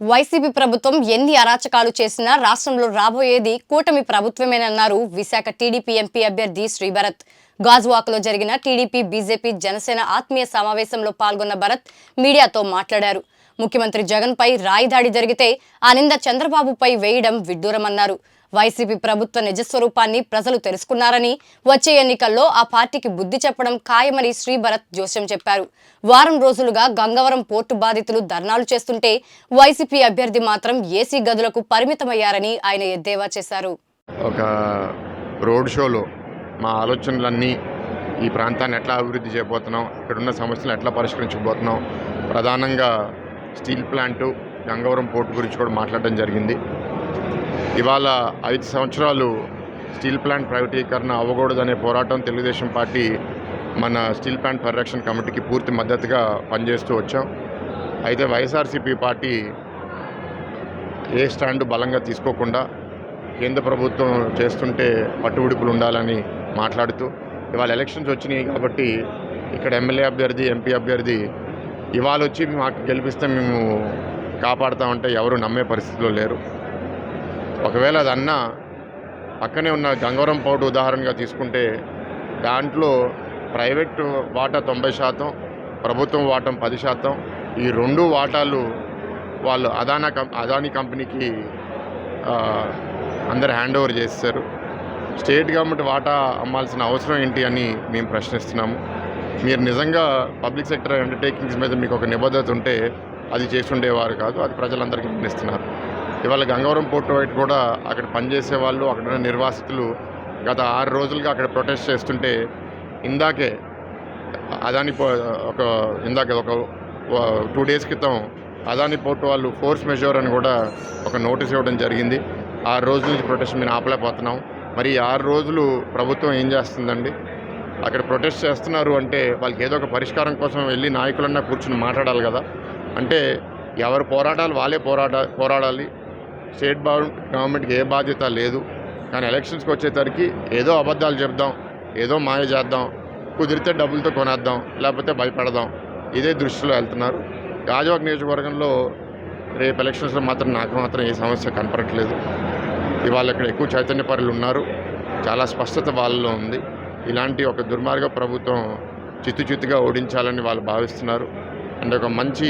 YCP ప్రభుత్వం ఎన్ని అరాచకాలు చేసినా రాష్ట్రంలో రాబోయేది కూటమి ప్రభుత్వమేనన్నారు విశాఖ టీడీపీ ఎంపీ అభ్యర్థి శ్రీభరత్. గాజువాకలో జరిగిన టీడీపీ బీజేపీ జనసేన ఆత్మీయ సమావేశంలో పాల్గొన్న భరత్ మీడియాతో మాట్లాడారు. ముఖ్యమంత్రి జగన్పై రాయిదాడి జరిగితే ఆ నింద చంద్రబాబుపై వేయడం విడ్డూరమన్నారు. వైసీపీ ప్రభుత్వ నిజస్వరూపాన్ని ప్రజలు తెలుసుకున్నారని వచ్చే ఎన్నికల్లో ఆ పార్టీకి బుద్ధి చెప్పడం ఖాయమని శ్రీభరత్ జోస్యం చెప్పారు. వారం రోజులుగా గంగవరం పోర్టు బాధితులు ధర్నాలు చేస్తుంటే వైసీపీ అభ్యర్థి మాత్రం ఏసీ గదులకు పరిమితమయ్యారని ఆయన ఎద్దేవా చేశారు. ఒక రోడ్ షోలో మా ఆలోచనలన్నీ ఈ ప్రాంతాన్ని ఎట్లా అభివృద్ధి చేయబోతున్నాం ఇక్కడున్న సమస్యలు ఎట్లా పరిష్కరించబోతున్నాం ప్రధానంగా స్టీల్ ప్లాంటు గంగవరం పోర్టు గురించి కూడా మాట్లాడడం జరిగింది. ఇవాళ ఐదు సంవత్సరాలు స్టీల్ ప్లాంట్ ప్రైవేటీకరణ అవ్వకూడదనే పోరాటం తెలుగుదేశం పార్టీ మన స్టీల్ ప్లాంట్ పరిరక్షణ కమిటీకి పూర్తి మద్దతుగా పనిచేస్తూ వచ్చాం. అయితే వైఎస్ఆర్సీపీ పార్టీ ఏ స్టాండ్ బలంగా తీసుకోకుండా కేంద్ర ప్రభుత్వం చేస్తుంటే పట్టుబిడుపులు ఉండాలని మాట్లాడుతూ ఇవాళ ఎలక్షన్స్ వచ్చినాయి కాబట్టి ఇక్కడ ఎమ్మెల్యే అభ్యర్థి ఎంపీ అభ్యర్థి ఇవాళ వచ్చి మాకు గెలిపిస్తే మేము కాపాడుతామంటే ఎవరు నమ్మే పరిస్థితిలో లేరు. ఒకవేళ అది అన్నా పక్కనే ఉన్న గంగవరం పోర్టు ఉదాహరణగా తీసుకుంటే దాంట్లో ప్రైవేట్ వాటా తొంభై శాతం ప్రభుత్వం వాటం పది శాతం ఈ రెండు వాటాలు వాళ్ళు అదానా కం అదానీ కంపెనీకి అందరు హ్యాండ్ ఓవర్ చేస్తారు స్టేట్ గవర్నమెంట్ వాటా అమ్మాల్సిన అవసరం ఏంటి అని మేము ప్రశ్నిస్తున్నాము. మీరు నిజంగా పబ్లిక్ సెక్టర్ అండర్టేకింగ్స్ మీద మీకు ఒక నిబద్ధత ఉంటే అది చేస్తుండేవారు కాదు అది ప్రజలందరికీ గమనిస్తున్నారు ఇవాళ గంగవరం పోర్టు వైట్ కూడా అక్కడ పనిచేసే వాళ్ళు అక్కడ ఉన్న నిర్వాసితులు గత ఆరు రోజులుగా అక్కడ ప్రొటెస్ట్ చేస్తుంటే ఇందాకే అదాని పో- ఒక ఇందాక ఒక టూ డేస్ క్రితం అదాని పోర్టు వాళ్ళు ఫోర్స్ మెజోర్ అని కూడా ఒక నోటీస్ ఇవ్వడం జరిగింది. ఆరు రోజుల నుంచి ప్రొటెస్ట్ మేము ఆపలేకపోతున్నాం. మరి ఆరు రోజులు ప్రభుత్వం ఏం చేస్తుందండి? అక్కడ ప్రొటెస్ట్ చేస్తున్నారు అంటే వాళ్ళకి ఏదో ఒక పరిష్కారం కోసం వెళ్ళి నాయకులన్నా కూర్చుని మాట్లాడాలి కదా. అంటే ఎవరు పోరాటాలు వాళ్ళే పోరాట పోరాడాలి. స్టేట్ గవర్నమెంట్కి ఏ బాధ్యత లేదు. కానీ ఎలక్షన్స్కి వచ్చేసరికి ఏదో అబద్ధాలు చెప్దాం ఏదో మాయ చేద్దాం కుదిరితే డబ్బులతో కొనేద్దాం లేకపోతే భయపడదాం. ఇదే దృష్టిలో వెళ్తున్నారు. గాజువాక నియోజకవర్గంలో రేపు ఎలక్షన్స్లో మాత్రం నాకు మాత్రం ఏ సమస్య కనపడట్లేదు. ఇవాళ ఇక్కడ ఎక్కువ చైతన్యపరులు ఉన్నారు. చాలా స్పష్టత వాళ్ళలో ఉంది. ఇలాంటి ఒక దుర్మార్గ ప్రభుత్వం చిత్తు చిత్తుగా ఓడించాలని వాళ్ళు భావిస్తున్నారు. అండ్ ఒక మంచి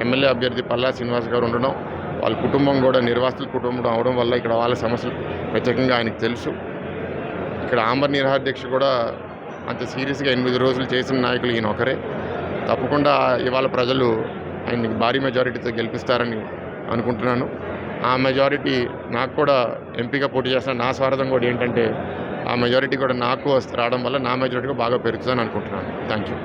ఎమ్మెల్యే అభ్యర్థి పల్లా శ్రీనివాస్ గారు ఉండడం వాళ్ళ కుటుంబం కూడా నిర్వాసితుల కుటుంబం అవడం వల్ల ఇక్కడ వాళ్ళ సమస్యలు ప్రత్యేకంగా ఆయనకు తెలుసు. ఇక్కడ ఆంబర్ నిరాధ్యక్ష కూడా అంత సీరియస్గా ఎనిమిది రోజులు చేసిన నాయకులు ఈయన ఒకరే. తప్పకుండా ఇవాళ ప్రజలు ఆయన్ని భారీ మెజారిటీతో గెలిపిస్తారని అనుకుంటున్నాను. ఆ మెజారిటీ నాకు కూడా ఎంపీగా పోటీ చేస్తున్న నా స్వార్థం కూడా ఏంటంటే ఆ మెజారిటీ కూడా నాకు వస్తే రావడం వల్ల నా మెజారిటీ కూడా బాగా పెరుగుతుందని అనుకుంటున్నాను. Thank you